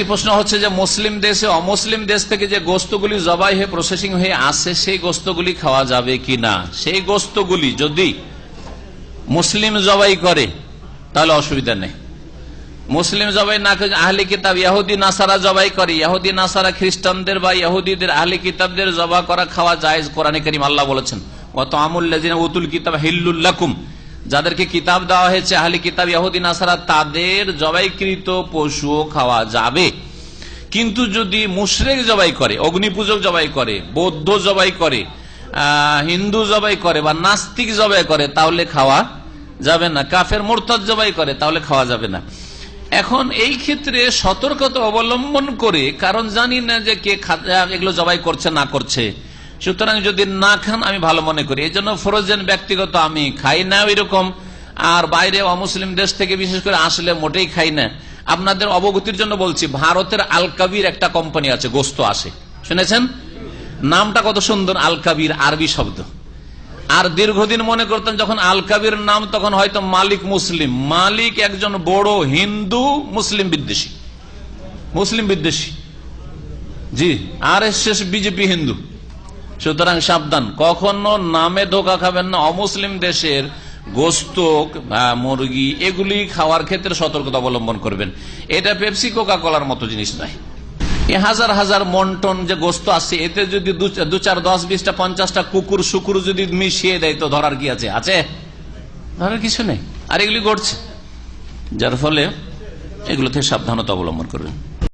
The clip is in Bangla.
আরেকটি প্রশ্ন হচ্ছে যে মুসলিম দেশে, অমুসলিম দেশ থেকে যে গোস্তগুলি জবাই হয়ে প্রসেসিং হয়ে আসে, সেই গোস্তগুলি খাওয়া যাবে কি না? সেই গোস্তগুলি যদি মুসলিম জবাই করে, তাহলে অসুবিধা নেই। মুসলিম জবাই না করে আহলি কিতাব, ইয়াহুদি, নাসারা জবাই করে। ইয়াহুদি, নাসারা খ্রিস্টানদের বা ইয়াহুদিদের আহলি কিতাবদের জবা করা খাওয়া যায় কোরআনে করিম আল্লাহ বলেছেন অত আমুল্লাহ উতুল কিতাব হিল্লুল্লাকুম যাদেরকে কিতাব দেওয়া হয়েছে, আহলি কিতাব ইয়াহুদি, নাসারা, তাদের জবাইকৃত পশুও খাওয়া যাবে। কিন্তু যদি মুশরেক জবাই করে, অগ্নিপূজক জবাই করে, বৌদ্ধ জবাই করে হিন্দু জবাই করে বা নাস্তিক জবাই করে, তাহলে খাওয়া যাবে না। কাফের মোরতাদ জবাই করে, তাহলে খাওয়া যাবে না। এখন এই ক্ষেত্রে সতর্কতা অবলম্বন করে, কারণ জানি না যে কে এগুলো জবাই করছে, না করছে। সুতরাং যদি না খান, আমি ভালো মনে করি। এই জন্য ফরোজেন ব্যক্তিগত আমি খাই না ওই রকম আর বাইরে অমুসলিম দেশ থেকে বিশেষ করে আসলে মোটেই খাই না। আপনাদের অবগতির জন্য বলছি, ভারতের আলকাবির একটা কোম্পানি আছে, গোস্ত আসে। শুনেছেন? নামটা কত সুন্দর, আলকাবির আরবি শব্দ। আর দীর্ঘদিন মনে করতেন, যখন আলকাবির নাম, তখন হয়তো মালিক মুসলিম। মালিক একজন বড় হিন্দু মুসলিম বিদ্বেষী। মুসলিম বিদ্বেষী। জি, আর শেষ বিজেপি হিন্দু। সুতরাং সাবধান। কখনো নামে ধোকা খাবেন না। অমুসলিম দেশের গোস্ত আহ, মুরগি এগুলি খাওয়ার ক্ষেত্রে সতর্কতা অবলম্বন করবেন। এটা পেপসি কোকা কলার মতো জিনিস নয়। হাজার হাজার মন্টন যে গোস্ত আছে এতে যদি দু চার দশ বিশটা পঞ্চাশটা কুকুর শুকুর যদি মিশিয়ে দেয় তো ধরার কি আছে? আছে? ধরার কিছু নেই। আর এগুলি ঘটছে যার ফলে এগুলো থেকে সাবধানতা অবলম্বন করবেন।